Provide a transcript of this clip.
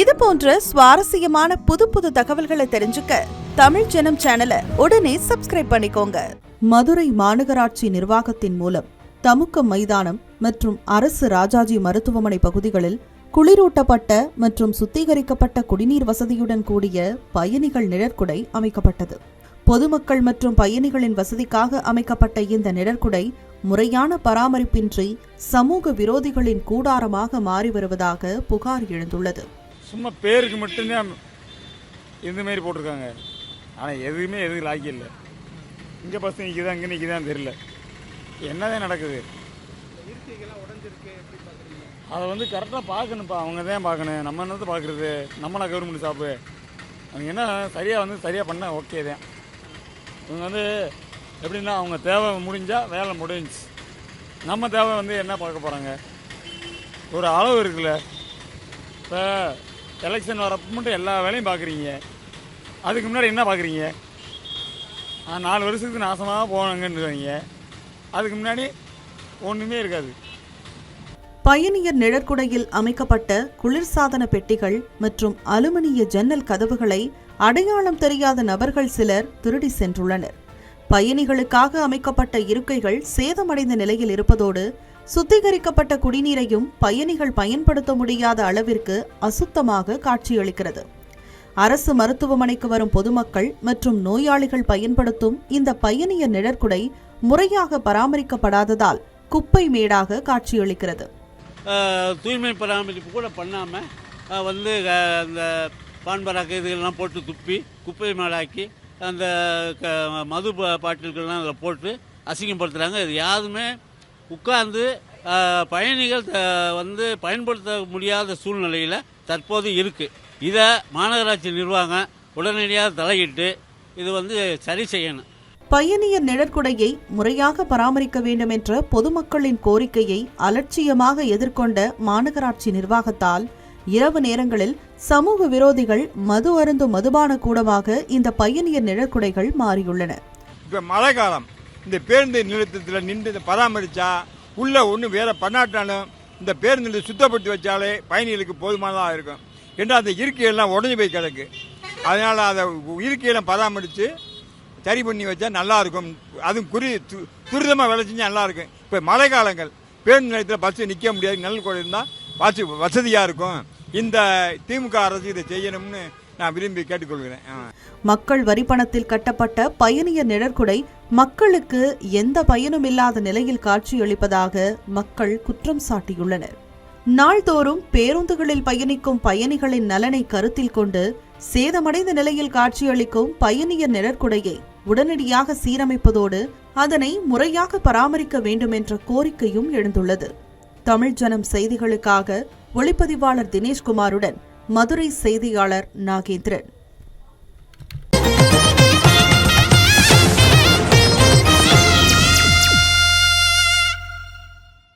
இது போன்ற சுவாரஸ்யமான புது புது தகவல்களை தெரிஞ்சுக்க தமிழ் ஜனம் சேனலை உடனே சப்ஸ்கிரைப் பண்ணிக்கோங்க. மதுரை மாநகராட்சி நிர்வாகத்தின் மூலம் தமுக்கம் மைதானம் மற்றும் அரசு ராஜாஜி மருத்துவமனை பகுதிகளில் குளிரூட்டப்பட்ட மற்றும் சுத்திகரிக்கப்பட்ட குடிநீர் வசதியுடன் கூடிய பயணிகள் நிழற்குடை அமைக்கப்பட்டது. பொதுமக்கள் மற்றும் பயணிகளின் வசதிக்காக அமைக்கப்பட்ட இந்த நிழற்குடை முறையான பராமரிப்பின்றி சமூக விரோதிகளின் கூடாரமாக மாறி வருவதாக புகார் எழுந்துள்ளது. சும்மா பேருக்கு மட்டும்தான் இந்த மாதிரி போட்டிருக்காங்க. ஆனால் எதுவுமே எதுவும் லாக்கி இல்லை. இங்கே பஸ் நிற்கிதா இங்கே நிற்கிதான் தெரியல. என்னதான் நடக்குது? அதை வந்து கரெக்டாக பார்க்கணும்ப்பா. அவங்க தான் பார்க்கணும். நம்ம என்னத்தை பார்க்குறது? நம்மளா கவர்மெண்ட் ஷாப்பு அவங்க என்ன சரியாக வந்து சரியாக பண்ணால் ஓகே தான். இவங்க வந்து எப்படின்னா அவங்க தேவை முடிஞ்சால் வேலை முடிஞ்சு. நம்ம தேவை வந்து என்ன பார்க்க போகிறாங்க ஒரு அளவு இருக்குல்ல. இப்போ எலெக்ஷன் வரப்போ மட்டும் எல்லா வேலையும் பார்க்குறீங்க அதுக்கு முன்னாடி என்ன பார்க்குறீங்க நாலு வருஷத்துக்கு நாசமாக போனாங்கன்னு அதுக்கு முன்னாடி ஒன்றுமே இருக்காது. பயணியர் நிழற்குடையில் அமைக்கப்பட்ட குளிர்சாதன பெட்டிகள் மற்றும் அலுமினிய ஜன்னல் கதவுகளை அடையாளம் தெரியாத நபர்கள் சிலர் திருடி சென்றுள்ளனர். பயணிகளுக்காக அமைக்கப்பட்ட இருக்கைகள் சேதமடைந்த நிலையில் இருப்பதோடு சுத்திகரிக்கப்பட்ட குடிநீரையும் பயணிகள் பயன்படுத்த முடியாத அளவிற்கு அசுத்தமாக காட்சியளிக்கிறது. அரசு மருத்துவமனைக்கு வரும் பொதுமக்கள் மற்றும் நோயாளிகள் பயன்படுத்தும் இந்த பயணிய நிழற்குடை முறையாக பராமரிக்கப்படாததால் குப்பை மேடாக காட்சியளிக்கிறது. தூய்மை பராமரிப்பு கூட பண்ணாமல் வந்து அந்த பான்பராக்கு இதுகள்லாம் போட்டு துப்பி குப்பை மேலாக்கி அந்த க மது பா- பாட்டில்கள்லாம் அதில் போட்டு அசிங்கப்படுத்துகிறாங்க இது யாருமே உட்கார்ந்து பயணிகள் த- வந்து பயன்படுத்த முடியாத சூழ்நிலையில் தற்போது இருக்குது இதை மாநகராட்சி நிர்வாகம் உடனடியாக தலையிட்டு இது வந்து சரி செய்யணும். பயணியர் நிழற்குடையை முறையாக பராமரிக்க வேண்டும் என்ற பொதுமக்களின் கோரிக்கையை அலட்சியமாக எதிர்கொண்ட மாநகராட்சி நிர்வாகத்தால் இரவு நேரங்களில் சமூக விரோதிகள் மது அருந்தும் மதுபான கூடமாக இந்த பயணியர் நிழற்குடைகள் மாறியுள்ளன. இப்போ மழை காலம் இந்த பேருந்து நிறுத்தத்தில் நின்று இதை பராமரித்தா உள்ளே ஒன்று வேற பண்ணாட்டாலும் இந்த பேருந்து சுத்தப்படுத்தி வச்சாலே பயணிகளுக்கு போதுமானதாக இருக்கும். ஏன்னா அந்த இருக்கையெல்லாம் உடஞ்சி போய் கிடக்கு. அதனால் அதை இருக்கையெல்லாம் பராமரித்து சரி பண்ணி வச்சா நல்லாயிருக்கும் அதுவும் குறி து- துரிதமாக வேலை செஞ்சால் நல்லாயிருக்கும் இப்போ மழை காலங்கள் பேருந்து நிலையத்தில் பஸ்ஸு நிற்க முடியாது. நல்ல கூட இருந்தால் பஸ் வசதியாக இருக்கும். இந்த திமுக அரசு இதை செய்யணும்னு நான் விரும்பி கேட்டுக்கொள்கிறேன். மக்கள் மக்கள் வரிப்பணத்தில் கட்டப்பட்ட பயணியர் நிழற்குடை மக்களுக்கு எந்த பயனும் இல்லாத நிலையில் காட்சியளிப்பதாக மக்கள் குற்றம் சாட்டியுள்ளனர். நாள்தோறும் பேருந்துகளில் பயணிக்கும் பயணிகளின் நலனை கருத்தில் கொண்டு சேதமடைந்த நிலையில் காட்சியளிக்கும் பயணியர் நிழற்குடையை உடனடியாக சீரமைப்பதோடு அதனை முறையாக பராமரிக்க வேண்டும் என்ற கோரிக்கையும் எழுந்துள்ளது. தமிழ் ஜனம் செய்திகளுக்காக ஒளிப்பதிவாளர் தினேஷ்குமாருடன் மதுரை செய்தியாளர் நாகேந்திரன்.